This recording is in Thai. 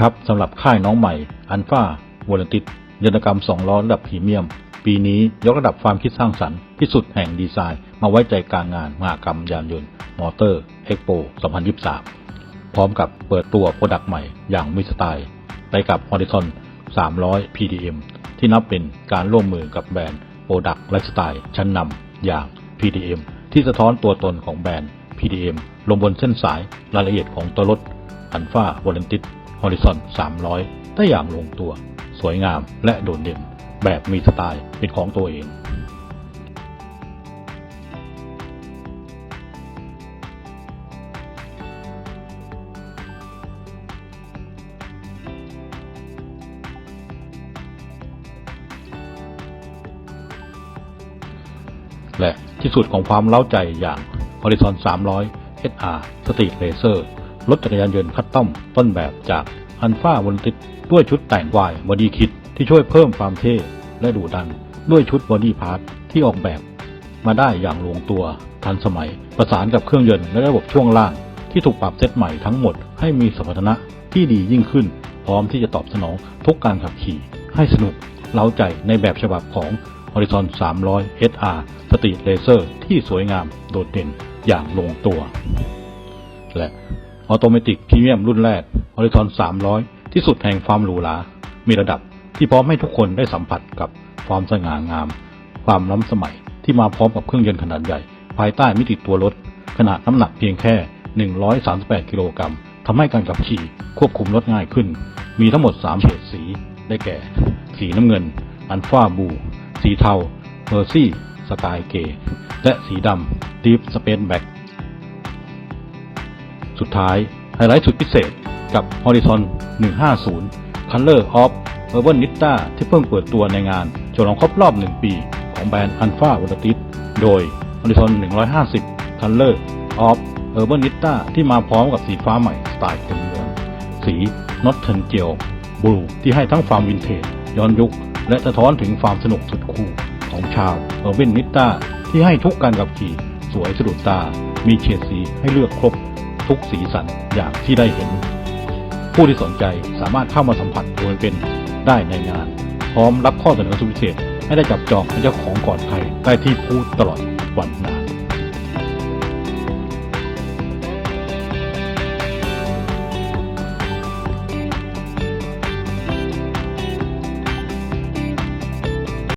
ครับสำหรับค่ายน้องใหม่อันฟ้าวอลติดยนตกรรม 2 ล้อระดับพรีเมียม ปีนี้ยกระดับความคิดสร้างสรรค์ที่สุดแห่งดีไซน์ มาไว้ใจกลางงานมหากรรมยานยนต์ มอเตอร์เอ็กโป 2023 พร้อมกับเปิดตัวโปรดักต์ใหม่อย่างมีสไตล์ ไปกับ Horizon 300 PDM ที่นับเป็นการร่วมมือกับแบรนด์โปรดักต์ไลฟ์สไตล์ชั้นนำอย่าง PDM ที่สะท้อนตัวตนของแบรนด์ PDM ลงบนเส้นสายรายละเอียดของตัวรถอันฟ้าวอลติ Horizon 300 ได้อย่างลงตัว สวยงามและโดดเด่น แบบมีสไตล์เป็นของตัวเองและที่สุดของความเล้าใจอย่าง Horizon 300 SR Street Racer รถจักรยานยนต์คัสตอมต้นแบบจาก Alpha v o l t i c ด้วยชุดแต่งวายบอดี้คิดที่ช่วยเพิ่มความเท่และดูดัน ด้วยชุดบอดี้พาร์ทที่ออกแบบ มาได้อย่างลงตัวทันสมัย ประสานกับเครื่องยนต์และระบบช่วงล่าง ที่ถูกปรับเซตใหม่ทั้งหมดให้มีสมรรถนะที่ดียิ่งขึ้น พร้อมที่จะตอบสนองทุกการขับขี่ให้สนุกเล้าใจในแบบฉบับของ Horizon 300 SR Street Racer ที่สวยงามโดดเด่นอย่างลงตัว และ ออโตเมติกพรีเมียมรุ่นแรก Horizon 300 ที่สุดแห่งความหรูหรา มีระดับที่พร้อมให้ทุกคนได้สัมผัสกับความสง่างาม ความล้ำสมัยที่มาพร้อมกับเครื่องยนต์ขนาดใหญ่ ภายใต้มิติตัวรถ ขนาดน้ำหนักเพียงแค่ 138 กิโลกรัมทำให้การขับขี่ควบคุมรถง่ายขึ้น มีทั้งหมด 3 เฉดสี ได้แก่ สีน้ำเงิน อันฟ้าบู สีเทาเมอร์ซี่ สกายเกและสีดำดีฟสเปนแบ็ก สุดท้าย ไฮไลท์สุดพิเศษกับ Horizon 150 Color of Urban Nita ที่เพิ่งเปิดตัวในงานฉลองครบรอบ 1 ปีของแบรนด์ Alpha v o l t i c โดย Horizon 150 Color of Urban Nita ที่มาพร้อมกับสีฟ้าใหม่สไตล์คนเมืองสี Northern Gel Blue ที่ให้ทั้งความวินเทจย้อนยุค และสะท้อนถึงความสนุกสุดคูลของชาว Urban Nita ที่ให้ทุกการขับขี่สวยสะดุดตา มีเฉดสีให้เลือกครบ ทุกสีสันอย่างที่ได้เห็น ผู้ที่สนใจสามารถเข้ามาสัมผัสตัวเป็นได้ในงาน พร้อมรับข้อเสนอสุดพิเศษให้ได้จับจองเป็นเจ้าของก่อนใครได้ที่พูดตลอดวันงาน